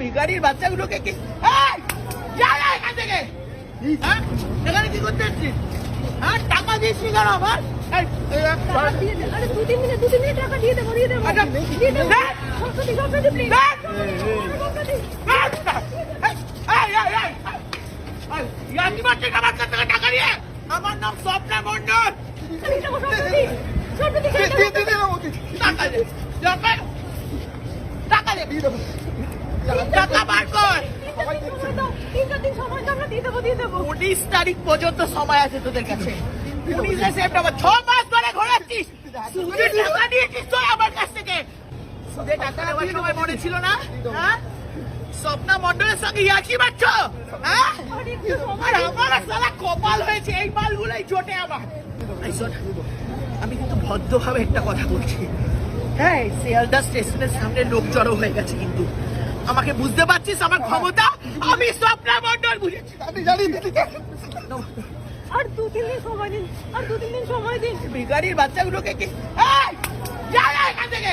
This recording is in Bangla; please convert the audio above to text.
ভিখারির বাচ্চাগুলোকে কি এখান থেকে হ্যাঁ এখানে কি করতে এসছিস হ্যাঁ টাকা দিস নি কেন টাকা দে। তিন মিনিট দু তিন মিনিট টাকা দিয়ে দেবো দিয়ে দেবো আচ্ছা, দিয়ে দেবো আমার টাকা নাম স্বপ্না মন্ডল। টাকা দে টাকা টাকা দে টাকা দিয়ে দেবো দিয়ে দেবো উনিশ তারিখ পর্যন্ত সময় আছে তোদের কাছে। ছ মাস ধরে ঘোরাচ্ছিস। তো আমার কাছ থেকে। মনে ছিল না? হ্যাঁ? স্বপ্না সঙ্গে হ্যাঁ? আমার কপাল হয়েছে, এই আমার। আমি কিন্তু ভদ্রভাবে একটা কথা বলছি। হ্যাঁ শিয়ালদা স্টেশনের সামনে লোক জড়ো হয়ে গেছে কিন্তু। আমাকে বুঝতে পারছিস আমার ক্ষমতা? আমি স্বপ্না মন্ডল বুঝেছি। আমি জানি আর দু তিন দিন সময় দিন আর দু তিন দিন সময় দিন। বেকারির বাচ্চাগুলোকে কি এই! যা যা এখান থেকে।